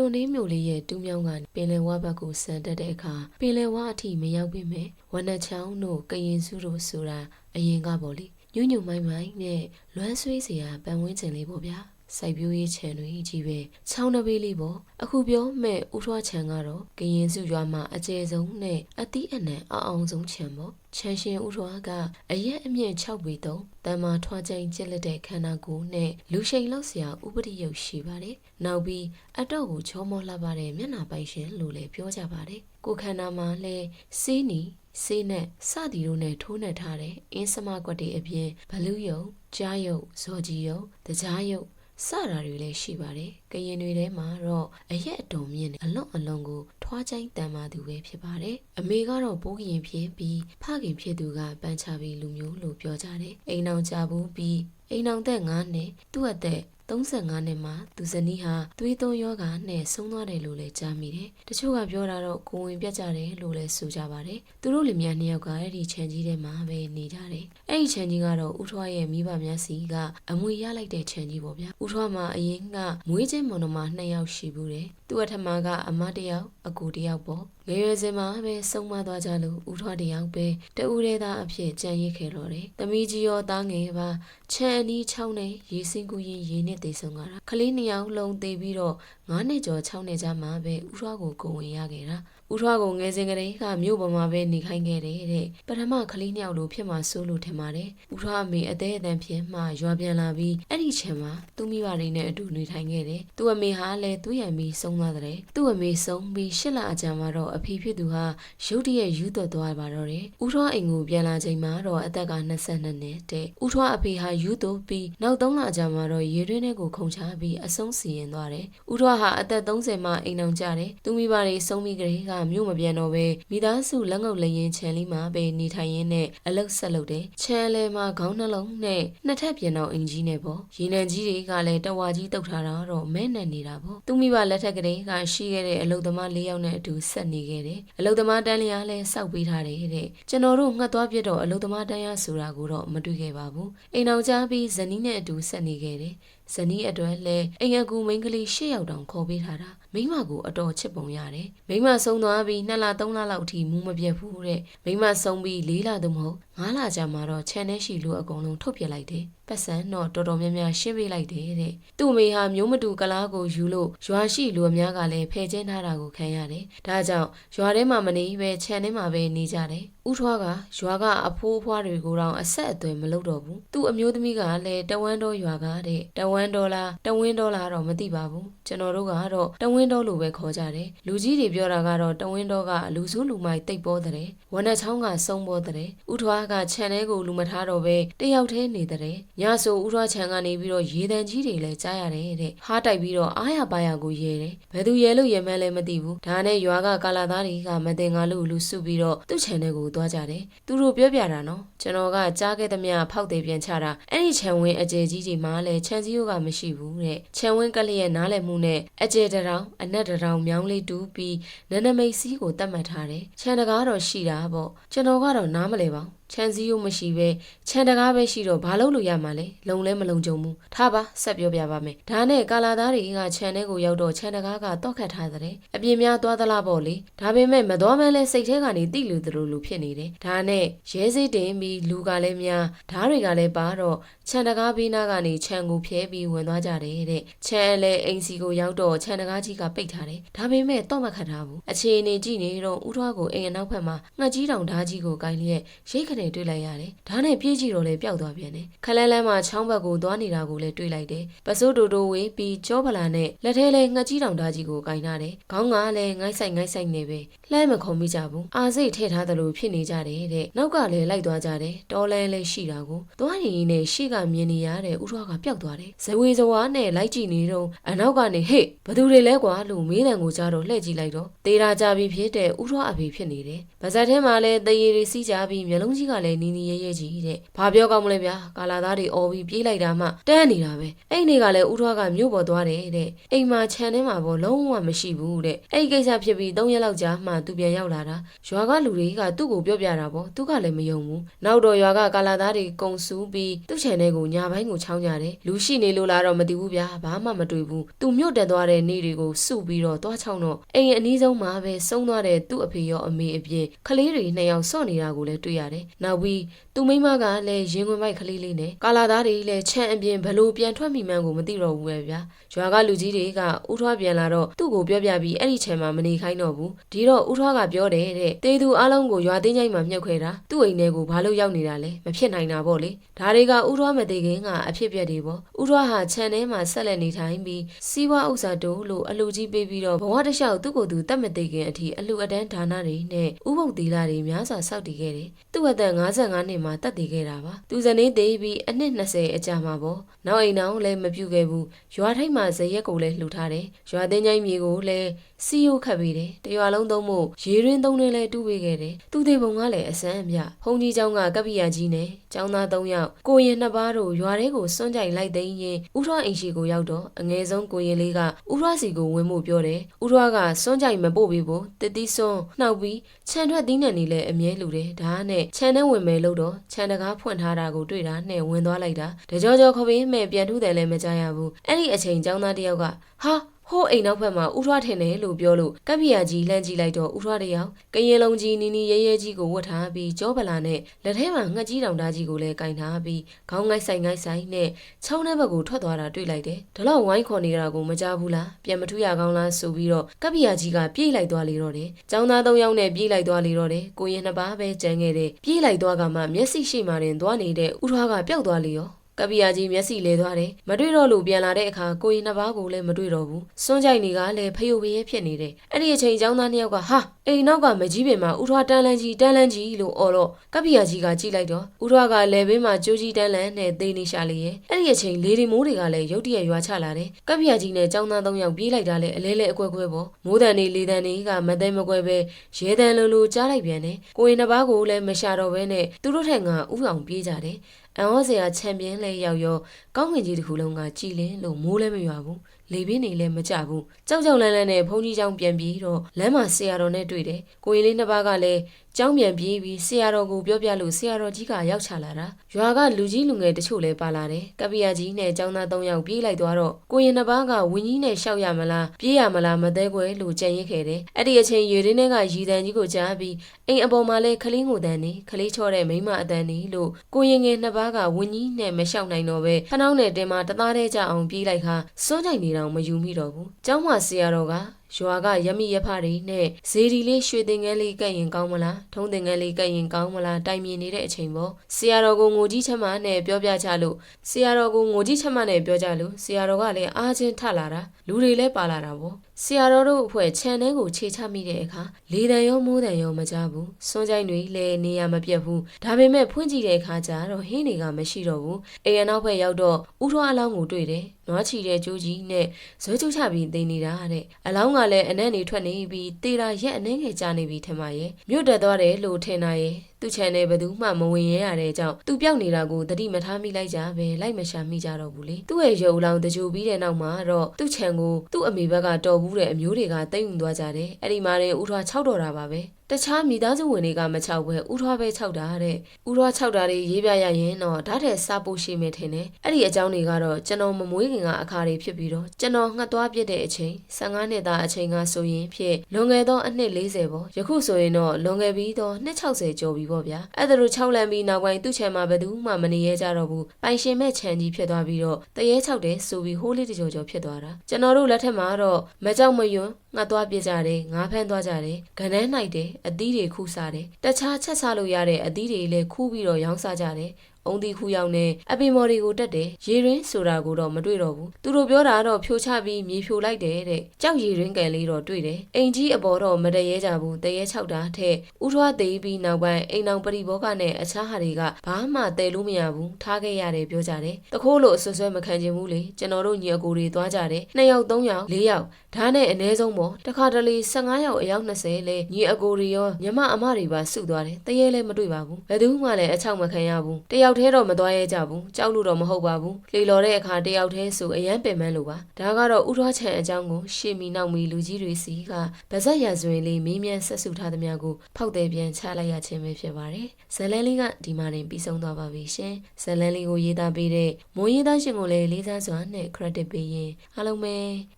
တွန်လေးမြို့လေးရဲ့တူးမြောင်းကပင်လယ်ဝဘက်ကိုဆန်တက်တဲ့အခါပင်လယ်ဝအထိမရောက်ပေမဲ့ဝနက်ချောင်းတို့ကရင်စုတို့ဆိုတာအရင်ကပေါ့လေညွညွမိုင်းမိုင်းနဲ့လွမ်းဆွေးစရာပန်ဝင်းကျင်လေးပေါ့ဗျာ စိုက်ပျိုးရေးခြံတွေကြီးပဲချောင်းတစ်ပေးလေးပေါ့အခုပြောမဲ့ဥထွားခြံကတော့ကရင်စုရွာမှာအကျယ်ဆုံးနဲ့အတိအနံအအောင်ဆုံးခြံပေါ့ခြံရှင်ဥထွားကအရက်အမြင့်6ပေတုံးတန်မာထွားချိန်ကျက်လက်တဲ့ခန္ဓာကိုယ်နဲ့လူရှိန်လောက်စရာဥပဒေရုပ်ရှိပါတယ်နောက်ပြီးအတော့ကိုချောမောလှပတဲ့မျက်နှာပိုင်ရှင်လို့လည်းပြောကြပါတယ်ကိုယ်ခန္ဓာမှာလည်းစေးနီစေးနဲ့စသည်တို့နဲ့ထိုးနှက်ထားတဲ့အင်းစမကွက်တွေအပြင်ဘလူးယုံကြားယုံဇော်ကြီးယုံတကြားယုံ စတာတွေလည်းရှိပါတယ်။ကရင်တွေထဲမှာတော့အရက်အတုံမြင့်တဲ့အလွန်အလွန်ကိုထွားချိုင်းတန်မာသူပဲဖြစ်ပါတယ်။အမေကတော့ပိုးကရင်ဖြစ်ပြီးဖခင်ဖြစ်သူကပန်းချပြီးလူမျိုးလို့ပြောကြတယ်။အိမ်အောင်ကြဘူးပြီးအိမ်အောင်သက်9နှစ်သူ့အသက် 35နှစ်မှာသူဇနီးဟာသွေးသွန်းယောဂနဲ့ဆုံးသွားတယ်လို့လည်းကြားမိတယ်။တချို့ကပြောတာတော့ကိုဝင်ပြတ်ကြတယ်လို့လည်းဆိုကြပါတယ်။သူတို့လင်မယားနှစ်ယောက်ကအဲ့ဒီခြံကြီးထဲမှာပဲနေကြတယ်။အဲ့ဒီခြံကြီးကတော့ဦးထွားရဲ့မိဘများစီကအမွေရလိုက်တဲ့ခြံကြီးပေါ့ဗျာ။ဦးထွားမှာအရင်ကမွေးချင်းမွန်တော်မှာနှစ်ယောက်ရှိဘူးတယ်။ သူ့အထမကအမတစ်ယောက်အကူတစ်ယောက်ပေါ့။ငယ်ရွယ်စဉ်မှာပဲဆုံးမသွားကြလို့ဦးထွားတစ်ယောက်ပဲတဦးတည်းသားအဖြစ်ကြံရစ်ခဲ့တော့တယ်။သမီးကြီးရောသားငယ်ပါခြံအနီးချောင်းနဲ့ရေစင်ကူရင်ရေနဲ့တေဆုံးကြတာကလေးနှစ်ယောက်လုံးသေပြီးတော့9နှစ်ကျော်6နှစ်ကြာမှပဲဥထွားကိုကိုဝင်ရခဲ့တာ ဥထွားကိုငယ်စဉ်ကလေးကမြို့ပေါ်မှာပဲနေခိုင်းခဲ့တယ်တဲ့ပထမကလေးနှစ်ယောက်လိုဖြစ်မှစိုးလို့ထင်ပါတယ်ဥထွားအမေအသေးအတန်ဖြစ်မှရွာပြန်လာပြီးအဲ့ဒီချိန်မှာသူ့မိဘတွေနဲ့အတူနေထိုင်ခဲ့တယ်သူ့အမေဟာလည်းသူ့ရဲ့မိဆုံးသွားတယ်သူ့အမေဆုံးပြီးရှစ်လအကြာမှာတော့အဖေဖြစ်သူဟာရုတ်တရက်ယူသွတ်သွားပါတော့တယ်ဥထွားအိမ်ကိုပြန်လာချိန်မှာတော့အသက်က22နှစ်တဲ့ဥထွားအဖေဟာယူသွတ်ပြီးနောက်3လအကြာမှာတော့ရေတွင်းထဲကိုခုန်ချပြီးအဆုံးစီရင်သွားတယ်ဥထွားဟာအသက်30မှအိမ်အောင်ကြတယ်သူမိဘတွေဆုံးပြီးကလေးကမြို့မပြန်တော့ပဲမိသားစုလက်ငုပ်လျင်ခြံလေးမှာပဲနေထိုင်ရင်းနဲ့အလုတ်ဆက်လုပ်တယ်ခြံလဲမှာခေါင်းနှလုံးနဲ့နှစ်ထပ်ပြင်တော့အင်ကြီးနဲ့ပေါ့ရေနံကြီးတွေကလည်းတဝါကြီးတုတ်ထားတာတော့မဲနဲ့နေတာပေါ့သူမိဘလက်ထက်ကလေးကရှိခဲ့တဲ့အလုတ်သမား၄ယောက်နဲ့အတူဆက်နေခဲ့တယ်အလုတ်သမားတန်းလျားလည်းစောက်ပေးထားတယ်တဲ့ကျွန်တော်တို့ငှက်သွားပြတော့အလုတ်သမားတန်းရဆိုတာကိုတော့မတွေ့ခဲ့ပါဘူးအိမ်အောင်ကြပြီးဇနီးနဲ့အတူဆက်နေခဲ့တယ်ဇနီးအတွက်လည်းအိမ်အကူမိန်းကလေး၈ယောက်တောင်ခေါ်ပေးထားတာ မိမကိုအတော်ချစ်ပုံရတယ်မိမဆုံးသွားပြီး2လ3လလောက်အထိမူးမပြတ်ဘူးတဲ့မိမဆုံးပြီး4လသို့မဟုတ်9လကြာမှတော့ခြံထဲရှိလူအကုန်လုံးထုတ်ပြလိုက်တယ် ပတ်စံတော့တော်တော်များများရှင်းပေးလိုက်တယ်တဲ့သူ့မိဟာမျိုးမတူကလားကိုယူလို့ရွာရှိလူအများကလည်းဖယ်ကျင်းထားတာကိုခံရတယ်ဒါကြောင့်ရွာထဲမှာမနေပဲခြံထဲမှာပဲနေကြတယ်ဥထွားကရွာကအဖိုးအဖွားတွေကိုတော့အဆက်အသွယ်မလုပ်တော့ဘူးသူ့အမျိုးသမီးကလည်းတဝမ်းတော်ရွာကတဲ့တဝမ်းတော်လားတဝင်းတော်လားတော့မသိပါဘူးကျွန်တော်တို့ကတော့တဝင်းတော်လို့ပဲခေါ်ကြတယ်လူကြီးတွေပြောတာကတော့တဝင်းတော်ကလူစုလူမိုက်တိတ်ပေါ်တဲ့ဝနက်ချောင်းကစုံပေါ်တဲ့ဥထွားကခြံထဲကိုလူမထားတော့ပဲတယောက်တည်းနေတဲ့ညဆိုဥထွားခြံကနေပြီးတော့ရေတံကြီးတွေလည်းကြားရတယ်တဲ့ဟားတိုက်ပြီးတော့အားရပါရကိုရဲတယ်ဘယ်သူရဲလို့ရဲမှန်းလည်းမသိဘူးဒါနဲ့ရွာကကာလာသားတွေကမတင်ငါလို့လူစုပြီးတော့သူ့ခြံထဲကိုသွားကြတယ်သူတို့ပြောပြတာနော်ကျွန်တော်ကကြားခဲ့သမျှဖောက်တယ်ပြန်ချတာအဲ့ဒီခြံဝင်းအကျယ်ကြီးကြီးမှလည်းခြံစည်းရိုးကမရှိဘူးတဲ့ခြံဝင်းကလေးရဲ့နားလည်မှုနဲ့အကျယ်တရောင်အနက်တရောင်မြောင်းလေးတူးပြီးနနမိတ်စည်းကိုတတ်မှတ်ထားတယ်ခြံတကားတော့ရှိတာပေါ့ကျွန်တော်ကတော့နားမလဲပါဘူး ခြံစည်းရိုးမရှိပဲခြံတကားပဲရှိတော့ဘာလို့လို့ရမှာလဲလုံလဲမလုံကြုံဘူးထားပါဆက်ပြောပြပါမယ်ဒါနဲ့ကာလာသားတွေကခြံထဲကိုရောက်တော့ခြံတကားကတော့ခတ်ထားတဲ့အပြင်များသွားသလားပေါ့လေဒါပေမဲ့မတော်မဲလဲစိတ်ထဲကနေတိလူသူလိုဖြစ်နေတယ်ဒါနဲ့ရဲစိတ်တင်ပြီးလူကလည်းများဓားတွေကလည်းပါတော့ခြံတကားဘေးနားကနေခြံကိုဖျဲပြီးဝင်သွားကြတယ်တဲ့ခြံလည်းအိမ်စီကိုရောက်တော့ခြံတကားကြီးကပိတ်ထားတယ်ဒါပေမဲ့တော့မခတ်ထားဘူးအခြေအနေကြည့်နေတော့ဥထွားကိုအိမ်အနောက်ဘက်မှာငှက်ကြီးတောင်ဓားကြီးကိုကိုင်းလျက်ရိတ်ခနဲ့တွေ့လိုက်ရတယ်။ဒါနဲ့ပြေးကြည့်တော့လေပျောက်သွားပြန်တယ်။ခလန်းလန်းမှာချောင်းဘက်ကိုသွားနေတာကိုလည်းတွေ့လိုက်တယ်။ပစိုးတူတူဝေးပြီးကြောပလာနဲ့လက်ထဲလဲငှက်ကြီးတောင်ဓာကြီးကိုကင်ထားတယ်။ခေါင်းကလည်းငိုက်ဆိုင်ငိုက်ဆိုင်နေပဲ။လှမ်းမခုံမိကြဘူး။အာစိတ်ထည့်ထားသလိုဖြစ်နေကြတယ်တဲ့။နောက်ကလည်းလိုက်သွားကြတယ်။တော်လန်းလည်းရှိတာကိုသွားရင်နဲ့ရှေ့ကမြင်နေရတဲ့ဥထွားကပျောက်သွားတယ်။ဇဝေဇဝါနဲ့လိုက်ကြည့်နေတော့အနောက်ကနေဟေ့ဘသူတွေလဲကွာလို့မေးတယ်ကိုကြားတော့လှည့်ကြည့်လိုက်တော့တေးရာကြပြီးဖြစ်တဲ့ဥထွားအဖေဖြစ်နေတယ်။ဗဇက်ထဲမှာလည်းတရေတွေစီးကြပြီးမျက်လုံးကြီးကလည်းနီနီရဲရဲကြီးတဲ့။ဘာပြောကောင်းမလဲဗျာ။ကာလာသားတွေအော်ပြီးပြေးလိုက်တာမှတန်းနေတာပဲ။အဲ့ဒီနေ့ကလည်းဥထွားကမြို့ပေါ်သွားတယ်တဲ့။အိမ်မှာခြံထဲမှာပေါ့လုံးဝမရှိဘူးတဲ့။အဲ့ဒီကိစ္စဖြစ်ပြီး၃ရက်လောက်ကြာမှသူပြန်ရောက်လာတာ။ရွာကလူတွေကသူ့ကိုပြောပြတာပေါ့။သူကလည်းမယုံဘူး။နောက်တော့ရွာကကာလာသားတွေကုံစူးပြီးသူ့ခြံထဲထဲကိုညာဘိုင်းကိုချောင်းကြတယ်လူရှိနေလို့လားတော့မသိဘူးဗျာဘာမှမတွေ့ဘူးသူမြို့တက်သွားတဲ့နေ့တွေကိုစုပြီးတော့သွားချောင်းတော့အိမ်အနီးဆုံးမှာပဲဆုံးသွားတဲ့သူ့အဖေရောအမေအပြင်ကလေးတွေနှစ်ယောက်စော့နေတာကိုလည်းတွေ့ရတယ်နောက်ပြီးသူမိမကလည်းရင်ခွင်ပိုက်ကလေးလေးနဲ့ကာလာသားတွေလည်းချမ်းအပြင်ဘလို့ပြန်ထွက်မိမှန်းကိုမသိတော့ဘူးပဲဗျာရွာကလူကြီးတွေကဥထွားပြန်လာတော့သူ့ကိုပြောပြပြီးအဲ့ဒီချမ်းမှာမနေခိုင်းတော့ဘူးဒီတော့ဥထွားကပြောတယ်တဲ့တေသူအလုံးကိုရွာသိမ်းချိုင်းမှာမြုပ်ခဲ့တာသူ့အိမ်ထဲကိုဘာလို့ရောက်နေတာလဲမဖြစ်နိုင်တာပေါ့လေဒါတွေကဥထွားမသိခင်ကအဖြစ်ပြက်တွေပေါ့ဥထွားဟာချမ်းထဲမှာဆက်လက်နေထိုင်ပြီးစီးပွားဥစ္စာတိုးလို့အလူကြီးပေးပြီးတော့ဘဝတစ်လျှောက်သူ့ကိုယ်သူတတ်မသိခင်အထိအလူအတန်းဒါနတွေနဲ့ဥပုပ်သီလတွေများစွာစောင့်တည်ခဲ့တယ်သူ့အသက55နှစ်မှာတတ်တည်ခဲ့တာပါသူဇနီးသေးပြီးအနှစ်20အကြာမှာပေါ့နောက်အိမ်အောင်လည်းမပြုတ်ခဲ့ဘူးရွာထိပ်မှာဇရက်ကိုလည်းလှူထားတယ်ရွာသိမ်းချိုင်းမြေကိုလည်းစီယိုခတ်ပေးတယ်တရွာလုံးသုံးဖို့ရေရင်းသုံးတွင်းလည်းတူးပေးခဲ့တယ်သူသေးပုံကလည်းအစမ်းအမြဖုန်ကြီးเจ้าကကပ္ပိယကြီးနဲ့เจ้าသား၃ယောက်ကိုရင်နှစ်ပါးတို့ရွာထဲကိုစွန့်ကြိုက်လိုက်သိမ်းရင်ဥထွားအိမ်ရှိကိုရောက်တော့အငယ်ဆုံးကိုရင်လေးကဥထွားစီကိုဝင်မှုပြောတယ်ဥထွားကစွန့်ကြိုက်မပို့ပေးဖို့တတိစွန်းနှောက်ပြီးခြံထွက်သီးနှံနေလဲအမြဲလူတယ်ဒါနဲ့ခြံ ထဲဝင်မယ်လို့တော့ခြံတကားဖွင့်ထားတာကိုတွေ့တာနဲ့ဝင်သွားလိုက်တာတကြောကြောခပင်းမဲ့ပြန်ထူးတယ်လည်းမကြရဘူးအဲ့ဒီအချိန်ចောင်းသားတယောက်ကဟာ ဟိုးအိမ်နောက်ဘက်မှာဥထွားထင်တယ်လို့ပြောလို့ကပ္ပိယကြီးလှမ်းကြည့်လိုက်တော့ဥထွားတယောက်ကရင်လုံးကြီးနီနီရဲရဲကြီးကိုဝတ်ထားပြီးကြောပလာနဲ့လက်ထဲမှာငှက်ကြီးတောင်သားကြီးကိုလည်းကင်ထားပြီးခေါင်းငိုက်ဆိုင်ငိုက်ဆိုင်နဲ့ချောင်းထဲဘက်ကိုထွက်သွားတာတွေ့လိုက်တယ်။ဒါတော့ဝိုင်းခေါ်နေတာကိုမကြားဘူးလား။ပြန်မထူးရကောင်းလားဆိုပြီးတော့ကပ္ပိယကြီးကပြေးလိုက်သွားလေတော့တယ်။ចောင်းသား၃ယောက်နဲ့ပြေးလိုက်သွားလေတော့တယ်။ကိုရင်နှစ်ပါးပဲကြံခဲ့တယ်။ပြေးလိုက်သွားကမှမျက်စိရှိမှတင်သွားနေတဲ့ဥထွားကပျောက်သွားလေရော။ ကပ္ပိယကြီးမျက်စိလဲသွားတယ်မတွေ့တော့လို့ပြန်လာတဲ့အခါကိုရင်နှစ်ပါးကိုလည်းမတွေ့တော့ဘူးစွန့်ကြိုက်နေကလည်းဖယိုဖယဲဖြစ်နေတယ်အဲ့ဒီအချိန်ចောင်းသားနှစ်ယောက်ကဟာအိမ်နောက်ကမကြီးပင်မှာဥထွားတန်းလန်းကြီးတန်းလန်းကြီးလို့អော်တော့ကပ္ပိယကြီးကကြည့်လိုက်တော့ဥထွားကလဲဘေးမှာကြိုးကြီးတန်းလန်းနဲ့သိနေရှာလေရဲ့အဲ့ဒီအချိန်လေဒီမိုးတွေကလည်းရုတ်တရက်ရွာချလာတယ်ကပ္ပိယကြီးနဲ့ចောင်းသားသုံးယောက်ပြေးလိုက်တာလည်းအလဲလဲအကွက်ကွဲပေါ့မိုးတန်နေလေတန်တွေကမသိမကွဲပဲရဲတန်လိုလိုကြားလိုက်ပြန်တယ်ကိုရင်နှစ်ပါးကိုလည်းမရှာတော့ဘဲနဲ့သူတို့ထက်ကဥအောင်ပြေးကြတယ် အံဩစရာချန်ပီယံလဲရောက်ရောကောင်းကင်ကြီးတစ်ခုလုံးကကြည်လင်းလို့မိုးလည်းမရွာဘူးလေပင်းနေလည်းမကြဘူးကြောက်ကြောက်လန့်လန့်နဲ့ဘုန်းကြီးကျောင်းပြန်ပြီးတော့လမ်းမှာဆရာတော်နဲ့တွေ့တယ်ကိုရင်လေးနှစ်ပါးကလည်းကျောင်းပြန်ပြေးပြီးဆရာတော်ကိုပြောပြလို့ဆရာတော်ကြီးကရောက်ချလာတာရွာကလူကြီးလူငယ်တချို့လည်းပါလာတယ်ကပ္ပိယကြီးနဲ့ကျောင်းသား၃ယောက်ပြေးလိုက်သွားတော့ကိုရင်နှစ်ပါးကဝင်းကြီးနဲ့ရှောက်ရမလားပြေးရမလားမသေးခွဲလို့ကြံရစ်ခဲ့တယ်အဲ့ဒီအချိန်ရေရင်းထဲကရီတန်ကြီးကိုကြားပြီးအိမ်အပေါ်မှာလဲခလင်းကိုတန်းနေခလေးချော့တဲ့မိမအတန်းနေလို့ကိုရင်ငယ်နှစ်ပါးကဝင်းကြီးနဲ့မလျှောက်နိုင်တော့ပဲခနှောင်းနဲ့တင်မှာတသားတဲ့ကြအောင်ပြေးလိုက်ခါစွန့်ကြိုက်နေတော့မယူမိတော့ဘူးကျောင်းမှာဆရာတော်က ရွာကရမိရဖတွေနဲ့ဇေဒီလေးရွှေတင်ငန်းလေးကပ်ရင်ကောင်းမလားထုံးတင်ငန်းလေးကပ်ရင်ကောင်းမလားတိုင်မြင်နေတဲ့အချိန်ပေါ့ဆရာတော်ကိုငိုကြီးချက်မနဲ့ပြောပြချလို့ဆရာတော်ကိုငိုကြီးချက်မနဲ့ပြောကြလို့ဆရာတော်ကလည်းအားချင်းထလာတာလူတွေလည်းပါလာတာပေါ့ ဆရာတော်တို့အဖွဲ့ခြံထဲကိုခြေချမိတဲ့အခါလေတံရောမိုးတံရောမကြဘူးစွန်းကြိုင်တွေလည်းနေရမပြတ်ဘူးဒါပေမဲ့ဖွင့်ကြည့်တဲ့အခါကျတော့ဟင်းတွေကမရှိတော့ဘူးအိမ်အနောက်ဘက်ရောက်တော့ဥထွားအလောင်းကိုတွေ့တယ်နွားချီတဲ့ကြိုးကြီးနဲ့ဇွဲကျုပ်ချပြီးသိနေတာတဲ့အလောင်းကလည်းအနက်နေထွက်နေပြီးတေတာရက်အနှဲငယ်ကြာနေပြီထင်ပါရဲ့မြို့တက်သွားတယ်လို့ထင်တာရဲ့သူ့ချန်နယ်ဘယ်သူမှမဝင်ရဲရတဲ့ကြောင့်သူပျောက်နေတာကိုတတိမထားမိလိုက်ကြပဲလိုက်မရှာမိကြတော့ဘူးလေသူ့ရဲ့ရုပ်လောင်တကြိုပြီးတဲ့နောက်မှာတော့သူ့ချန်ကိုသူ့အမေဘက်ကတော်ဘူးတဲ့အမျိုးတွေကတိတ်ယူသွားကြတယ်အဲ့ဒီမှာရင်ဥထွား6တော်တာပါပဲ တခြားမိသားစုဝင်တွေကမချောက်ဘဲဥထွားပဲချောက်တာတဲ့ဥထွားချောက်တာတွေရေးပြရရင်တော့ဓာတ်ထဲစားဖို့ရှိမယ်ထင်တယ်အဲ့ဒီအကြောင်းတွေကတော့ကျွန်တော်မမွေးခင်ကအခါတွေဖြစ်ပြီးတော့ကျွန်တော်ငှက်သွားပြစ်တဲ့အချိန်15နှစ်သားအချိန်ကဆိုရင်ဖြစ်လွန်ခဲ့သောအနှစ်40ပေါ့ယခုဆိုရင်တော့လွန်ခဲ့ပြီးတော့နှစ်60ကျော်ပြီပေါ့ဗျာအဲ့ဒါလို6လမ်းပြီးနောက်ပိုင်းသူ့ချမ်းမှာဘယ်သူမှမနေရကြတော့ဘူးပိုင်ရှင်မဲ့ချမ်းကြီးဖြစ်သွားပြီးတော့တရေ6တယ်ဆိုပြီးဟိုးလေးတကြော်ကြော်ဖြစ်သွားတာကျွန်တော်တို့လက်ထက်မှာတော့မကြောက်မယွန်းငှက်သွားပြစ်ကြတယ်ငါးဖမ်းသွားကြတယ်ဂနန်းနိုင်တယ်အသီးတွေခူးစားတယ်တခြားချက်စားလို့ရတဲ့အသီးတွေလည်းခူးပြီးတော့ရောင်းစားကြတယ် အုံဒီခူရောက်နေအပင်မော်တွေကိုတက်တယ်ရေရင်းဆိုတာကိုတော့မတွေ့တော့ဘူးသူတို့ပြောတာတော့ဖြိုချပြီးမြေဖြိုလိုက်တယ်တဲ့ကြောက်ရေရင်းကန်လေးတော့တွေ့တယ်အိမ်ကြီးအပေါ်တော့မတရေကြဘူးတရေချောက်တာထက်ဥထွားသေးပြီးနောက်ပိုင်းအိမ်အောင်ပရိဘောကနဲ့အခြားဟာတွေကဘာမှတဲလို့မရဘူးထားခဲ့ရတယ်ပြောကြတယ်တခိုးလို့အဆွဆွဲမခံချင်ဘူးလေကျွန်တော်တို့ညီအကိုတွေသွားကြတယ်နှစ်ယောက်သုံးယောက်လေးယောက်ဒါနဲ့အ ਨੇ ဆုံးပေါ့တခါတလေ15ယောက်အယောက်20လဲညီအကိုတွေရောညီမအမတွေပါစုသွားတယ်တရေလဲမတွေ့ပါဘူးဘယ်သူမှလည်းအချောက်မခံရဘူးတယောက်တည်းတော့မသွားရဲကြဘူးကြောက်လို့တော့မဟုတ်ပါဘူးလေလော်တဲ့အခါတယောက်တည်းဆိုအရန်ပင်ပန်းလို့ပါဒါကတော့ဥထောချံအကြောင်းကိုရှေ့မီနောက်မီလူကြီးတွေစီကဗဇက်ရဇဝင်လေးမင်းမြန်ဆက်စုထားသမျှကိုဖောက်တယ်ပြန်ချလိုက်ရခြင်းပဲဖြစ်ပါတယ်ဇလန်းလေးကဒီမှာတင်ပြီးဆုံးသွားပါပြီရှင်ဇလန်းလေးကိုရေးသားပေးတဲ့မွန်ရေးသားရှင်ကိုလည်းလေးစားစွာနဲ့ credit ပေးရင်အားလုံးပဲ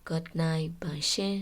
good night ပါရှင်